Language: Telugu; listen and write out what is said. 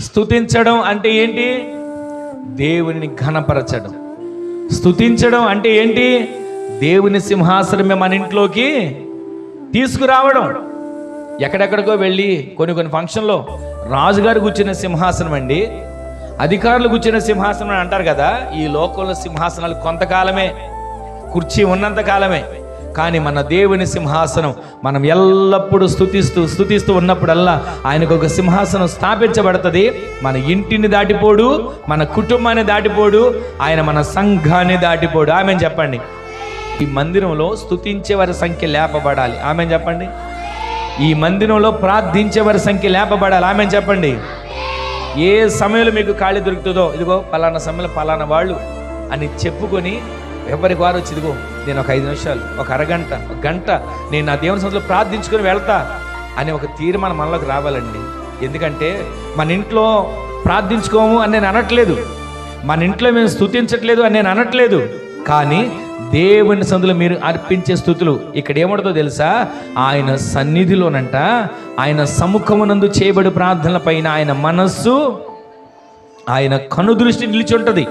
స్థుతించడం అంటే ఏంటి? దేవుని ఘనపరచడం. స్థుతించడం అంటే ఏంటి? దేవుని సింహాసనమే మన ఇంట్లోకి తీసుకురావడం. ఎక్కడెక్కడికో వెళ్ళి కొన్ని కొన్ని ఫంక్షన్లో రాజుగారు కూర్చున్న సింహాసనం అండి. అధికారులు కూర్చున్న సింహాసనం అని అంటారు కదా ఈ లోకంలో సింహాసనాలు కొంతకాలమే కుర్చీ ఉన్నంత కాలమే కానీ మన దేవుని సింహాసనం మనం ఎల్లప్పుడూ స్థుతిస్తూ స్థుతిస్తూ ఉన్నప్పుడల్లా ఆయనకు ఒక సింహాసనం స్థాపించబడుతుంది. మన ఇంటిని దాటిపోడు మన కుటుంబాన్ని దాటిపోడు ఆయన మన సంఘాన్ని దాటిపోడు. ఆమె చెప్పండి. ఈ మందిరంలో స్థుతించే వారి సంఖ్య లేపబడాలి. ఆమె చెప్పండి. ఈ మందిరంలో ప్రార్థించే వారి సంఖ్య లేపబడాలి. ఆమె చెప్పండి. ఏ సమయంలో మీకు ఖాళీ దొరుకుతుందో ఇదిగో పలానా సమయంలో పలానా వాళ్ళు అని చెప్పుకొని ఎవరికి వారు వచ్చి ఇదిగో నేను ఒక ఐదు నిమిషాలు ఒక అరగంట ఒక గంట నేను నా దేవుని సందులో ప్రార్థించుకొని వెళ్తా అనే ఒక తీర్మానం మనలోకి రావాలండి. ఎందుకంటే మన ఇంట్లో ప్రార్థించుకోము అని నేను అనట్లేదు. మన ఇంట్లో మేము స్థుతించట్లేదు అని నేను అనట్లేదు. కానీ దేవుని సందులో మీరు అర్పించే స్థుతులు ఇక్కడ ఏముంటుందో తెలుసా? ఆయన సన్నిధిలోనంట ఆయన సముఖమునందు చేయబడి ప్రార్థనల పైన ఆయన మనస్సు ఆయన కను దృష్టి నిలిచి ఉంటుంది.